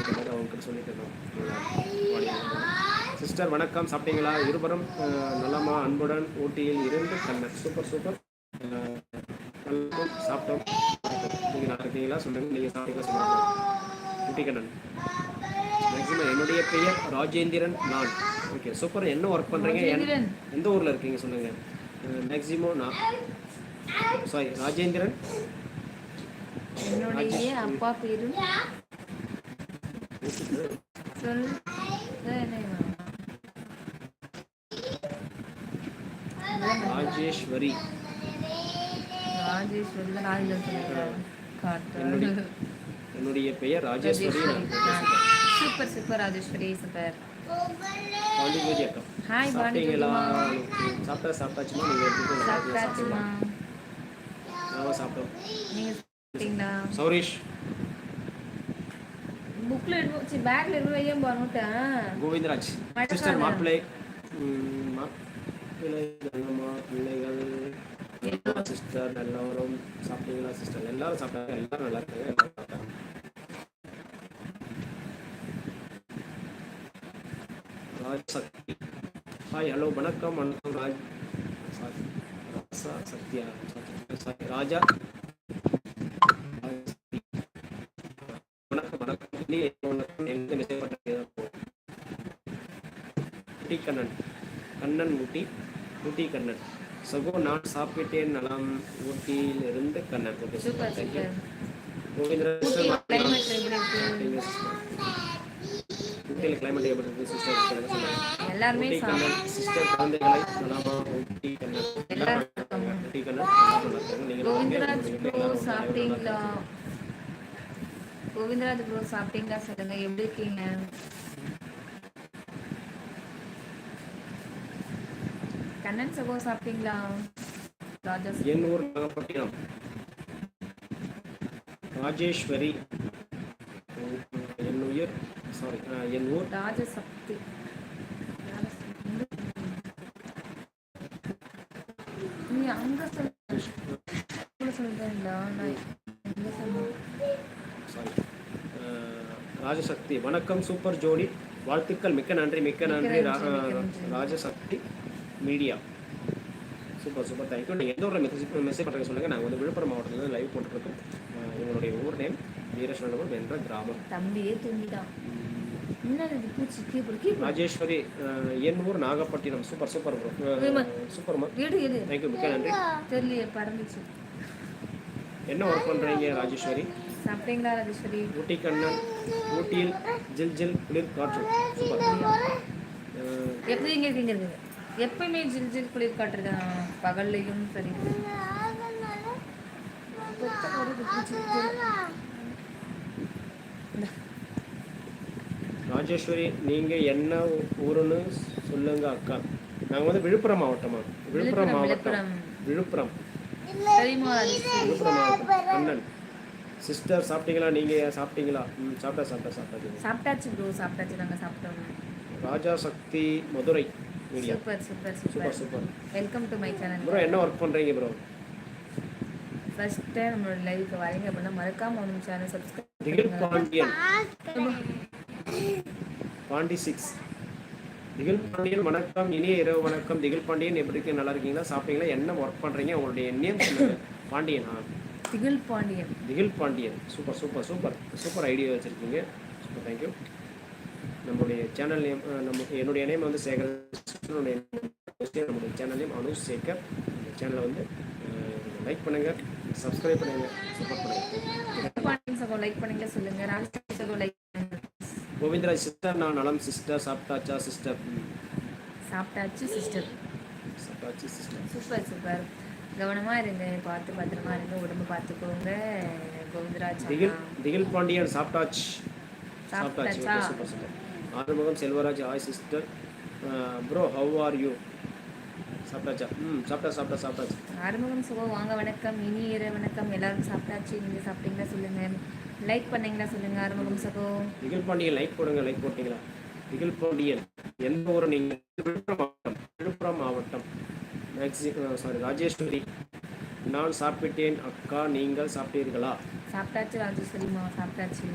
சொல்லியிருக்காரு அவங்க சொல்லியிருக்கோம் சிஸ்டர் வணக்கம். சாப்பிட்டீங்களா? அஹ், நலமா அன்புடன் ஊட்டியில் இருந்து கண்ணன். Super super. சாப்பிட்டோம். நீங்கள் நல்லா இருக்கீங்களா? சொல்லுங்கள் நீங்கள் சாப்பிட்டீங்களா? சொல்லுங்கள் ஊட்டி கண்ணன். மேக்ஸிமம் என்னுடைய பெயர் ராஜேந்திரன் நான். ஓகே சூப்பர் என்ன ஒர்க் பண்ணுறீங்க. எந்த ஊரில் இருக்கீங்க? சொல்லுங்கள் மேக்ஸிமம் நான் சாரி ராஜேந்திரன்? என்னுடைய அப்பா பேரு சொல் ராஜேஸ்வரி. சொல்லியிருக்காரு என்னுடைய பெயர் Rajeshwari. Super super Rajeshwari super. Pandipooji அக்கா. ஹாய் சாப்பிட்டீங்களா? சாப்பிட்டா சாப்பிட்டாச்சுமா? நீங்கள் எப்படி சாப்பிட்டாச்சுமா? நாங்கள் சாப்பிட்டோம். நீங்க சாப்பிட்டீங்களா? சௌரீஷ். புக்ல எடுத்து பேக்ல எடுத்து வையும் போனோட்டேன் கோவிந்தராஜ். சிஸ்டர் மாப்பிள்ளை பிள்ளைகள் சிஸ்டர் எல்லாரும் சாப்பிட்டீங்களா சிஸ்டர்? எல்லாரும் சாப்பிட்டாங்க எல்லாரும் நல்லா இருக்காங்க எல்லாரும் சாப்பிட்டாங்க. ராஜ் சக்தி. ஹாய் ஹலோ வணக்கம் வணக்கம் ராஜ். சத்யா ராஜா ஊட்டி கண்ணன் கண்ணன் ஊட்டி ஊட்டி கண்ணன் சகோ நான் சாப்பிட்டேன் நலம். ஊட்டியில் இருந்து Kannan okay super thank you ஊட்டியில் கிளைமேட் எப்படி இருக்கு? சிஸ்டர். எல்லாருமே சிஸ்டர் குழந்தைகளை நலமா ஊட்டி ஊட்டி கோவிந்தராஜ் ப்ரோ. சாப்பிட்டீங்களா? கோவிந்தராஜ் ப்ரோ சாப்பிட்டீங்களா? சொல்லுங்க எப்படி இருக்கீங்க? கண்ணன் சகோ சாப்பிட்டீங்களா? ராஜா என் ஊர் நாகப்பட்டினம் ராஜேஸ்வரி. என் உயிர் சாரி என் ஊர். ராஜசக்தி நீ அங்க சொல்ல சொல்றீங்களா? நான் எங்க சொன்னேன் சாரி ராஜசக்தி வணக்கம் சூப்பர் ஜோடி. வாழ்த்துக்கள். மிக்க நன்றி மிக்க நன்றி. ரா- நன்றி, மிக்க நன்றி. Rajasakthi media. Super super. Thank you நீங்கள் எந்த ஊரில் மெசேஜ் மெசேஜ் பண்ணுறீங்க சொல்லுங்கள் நாங்கள் வந்து விழுப்புரம் மாவட்டத்தில் லைவ் போட்டுருக்கோம் எங்களுடைய ஊர் நேம் வீரேஸ்வரபுரம் என்ற கிராமம். தம்பியே கீப்பர் ராஜேஸ்வரி என் ஊர் Nagapattinam. Super super bro. Super thank you மிக்க நன்றி. என்ன ஒர்க் பண்ணுறீங்க ராஜேஸ்வரி? சாப்பிட்டீங்களா ராஜேஸ்வரி? ஊட்டி கண்ணன் ஊட்டியில் ஜில் ஜில் குளிர் காற்று. சூப்பர். எப்படி இங்க இருக்குது எப்பயுமே ஜில் ஜில் குளிர் காட்டுருக்கேன் பகல்லையும் சரி. ராஜேஸ்வரி நீங்கள் என்ன ஊருன்னு சொல்லுங்க அக்கா. நாங்கள் வந்து விழுப்புரம் மாவட்டமா விழுப்புரம் மாவட்டம். விழுப்புரம். விழுப்புரம். மாவட்டம். கண்ணன் சிஸ்டர் சாப்பிட்டீங்களா? நீங்கள் சாப்பிட்டீங்களா? ம் சாப்பிட்டா சாப்பிட்டா சாப்பிட்டா. சாப்பிட்டாச்சு ப்ரோ சாப்பிட்டாச்சு. நாங்க சாப்பிட்டோம். Raja Sakthi Madurai. Media super super super super welcome to my channel bro என்ன ஒர்க் பண்ணுறீங்க ப்ரோ ஃபர்ஸ்ட் டைம் நம்மளோட லைவுக்கு வரீங்க அப்படின்னா மறக்காம ஒன்று சேனல் சப்ஸ்கிரைப் திகில் பாண்டியன் பாண்டி சிக்ஸ் திகில் பாண்டியன் வணக்கம். இனிய இரவு வணக்கம். திகில் பாண்டியன் எப்படி இருக்கீங்க? நல்லா இருக்கீங்களா? சாப்பிட்டீங்களா? என்ன ஒர்க் பண்ணுறீங்க உங்களுடைய நேம் சொல்லுங்க. Pandiyan Thigil Pandiyan Thigil Pandiyan super super super super idea வச்சுருக்கீங்க. சூப்பர் தேங்க்யூ நம்மளுடைய சேனல் நேம் நம்ம என்னுடைய நேம் வந்து சேகர் நம்முடைய சேனல் நேம் அனுஷ் சேகர். இந்த சேனலை வந்து லைக் பண்ணுங்கள் சப்ஸ்கிரைப் பண்ணுங்கள் சப்போர்ட் சகோ லைக் பண்ணீங்களா சொல்லுங்க. கோவிந்தராஜ் சிஸ்டர் நான் நலம் சிஸ்டர் சாப்பிட்டாச்சா சிஸ்டர் சாப்பிட்டாச்சு சிஸ்டர் சாப்பிட்டாச்சு சிஸ்டர் சூப்பர் சூப்பர். கவனமா இருங்க. பார்த்து பத்திரமா இருங்க. உடம்பு பார்த்துக்கோங்க. கோவிந்தராஜ் திகில். திகில் பாண்டியன் சாப்பிட்டாச்சு. சாப்பிட்டாச்சு? Arumugam Selvaraj hi sister. Bro how are you சாப்பிட்டாச்சா? ம் சாப்பிட்டா சாப்பிட்டா சாப்பிட்டாச்சு. ஆறுமுகம் சுகோ வாங்க வணக்கம். இனி இரு வணக்கம். எல்லாரும் சாப்பிட்டாச்சு. நீங்க சாப்பிட்டீங்களா சொல்லுங்க. லைக் பண்ணீங்களா சொல்லுங்க ஆறுமுகம் சகோ திகில் பாண்டியன் லைக் போடுங்க லைக் போட்டீங்களா? திகில் பாண்டியன் எந்த ஊர் நீங்கள் விழுப்புரம் மாவட்டம். விழுப்புரம் மாவட்டம். Maxi sorry Rajeshwari. நான் சாப்பிட்டேன். அக்கா நீங்கள் சாப்பிட்டீர்களா? சாப்பிட்டாச்சு ராஜேஸ்வரிமா சாப்பிட்டாச்சு.